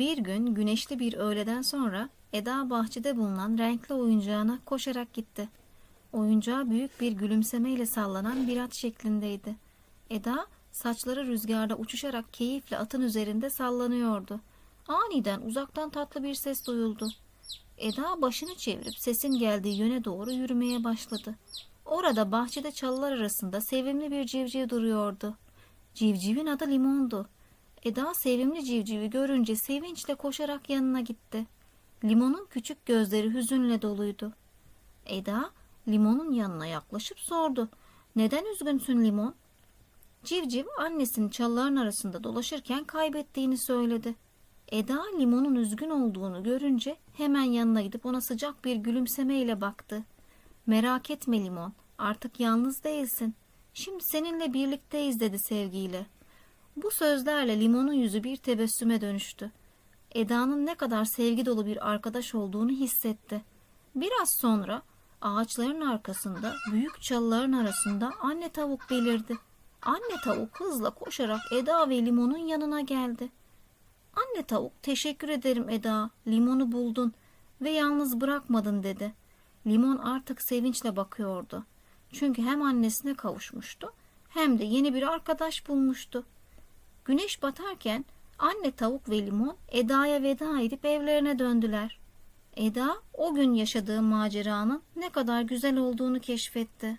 Bir gün güneşli bir öğleden sonra Eda bahçede bulunan renkli oyuncağına koşarak gitti. Oyuncağı büyük bir gülümsemeyle sallanan bir at şeklindeydi. Eda saçları rüzgarda uçuşarak keyifle atın üzerinde sallanıyordu. Aniden uzaktan tatlı bir ses duyuldu. Eda başını çevirip sesin geldiği yöne doğru yürümeye başladı. Orada bahçede çalılar arasında sevimli bir civciv duruyordu. Civcivin adı Limon'du. Eda sevimli civcivi görünce sevinçle koşarak yanına gitti. Limon'un küçük gözleri hüzünle doluydu. Eda Limon'un yanına yaklaşıp sordu. Neden üzgünsün Limon? Civciv annesinin çalıların arasında dolaşırken kaybettiğini söyledi. Eda Limon'un üzgün olduğunu görünce hemen yanına gidip ona sıcak bir gülümsemeyle baktı. Merak etme Limon, artık yalnız değilsin. Şimdi seninle birlikteyiz dedi sevgiyle. Bu sözlerle Limon'un yüzü bir tebessüme dönüştü. Eda'nın ne kadar sevgi dolu bir arkadaş olduğunu hissetti. Biraz sonra ağaçların arkasında büyük çalıların arasında anne tavuk belirdi. Anne tavuk hızla koşarak Eda ve Limon'un yanına geldi. Anne tavuk teşekkür ederim Eda. Limonu buldun ve yalnız bırakmadın dedi. Limon artık sevinçle bakıyordu. Çünkü hem annesine kavuşmuştu hem de yeni bir arkadaş bulmuştu. Güneş batarken anne tavuk ve limon Eda'ya veda edip evlerine döndüler. Eda o gün yaşadığı maceranın ne kadar güzel olduğunu keşfetti.